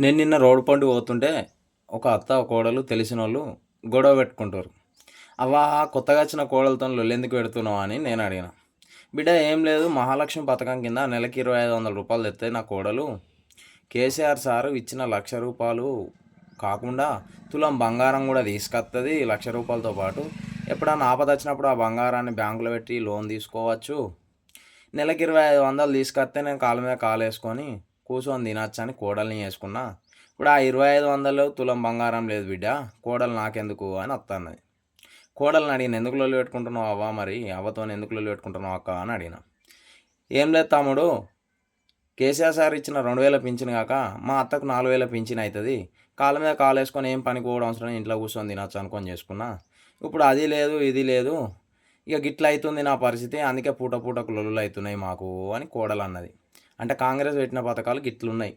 నేను నిన్న రోడ్ పండు పోతుంటే ఒక అత్త కోడలు తెలిసిన వాళ్ళు గొడవ పెట్టుకుంటారు. అవా కొత్తగా వచ్చిన కోడలతో లొల్లి ఎందుకు పెడుతున్నావు? అని నేను అడిగిన. బిడ్డ ఏం లేదు మహాలక్ష్మి పథకం కింద నెలకి ఇరవై ఐదు వందల రూపాయలు తెస్తే నా కోడలు కేసీఆర్ సారు ఇచ్చిన లక్ష రూపాయలు కాకుండా తులం బంగారం కూడా తీసుకొస్తుంది లక్ష రూపాయలతో పాటు. ఎప్పుడన్నా ఆపద వచ్చినప్పుడు ఆ బంగారాన్ని బ్యాంకులో పెట్టి లోన్ తీసుకోవచ్చు. నెలకి ఇరవై ఐదు వందలు తీసుకొస్తే నేను కాళ్ళ మీద కాలు వేసుకొని కూర్చొని తినచ్చు కోడల్ని వేసుకున్నా ఇప్పుడు ఆ ఇరవై ఐదు వందలు తులం బంగారం లేదు బిడ్డ కోడలు నాకెందుకు? అని వస్తున్నది కోడల్ని అడిగిన ఎందుకు లొల్లు పెట్టుకుంటున్నావు అవ్వ మరి? అవ్వతో ఎందుకు లొల్లు పెట్టుకుంటున్నావు అక్క? అని అడిగిన. ఏం లేదు తమ్ముడు కేసీఆర్ సార్ ఇచ్చిన రెండు వేల పింఛన్ కాక మా అత్తకు నాలుగు వేల పింఛన్ అవుతుంది కాళ్ళ మీద కాలు వేసుకొని ఏం పని పోవడం అవసరం ఇంట్లో కూర్చొని తినచ్చు అనుకొని చేసుకున్నా. ఇప్పుడు అది లేదు ఇది లేదు ఇక గిట్ల అవుతుంది నా పరిస్థితి అందుకే పూట పూటకు లొల్లులు అవుతున్నాయి మాకు అని కోడలు అన్నది అంటే కాంగ్రెస్ పెట్టిన పథకాలు గిట్లున్నాయి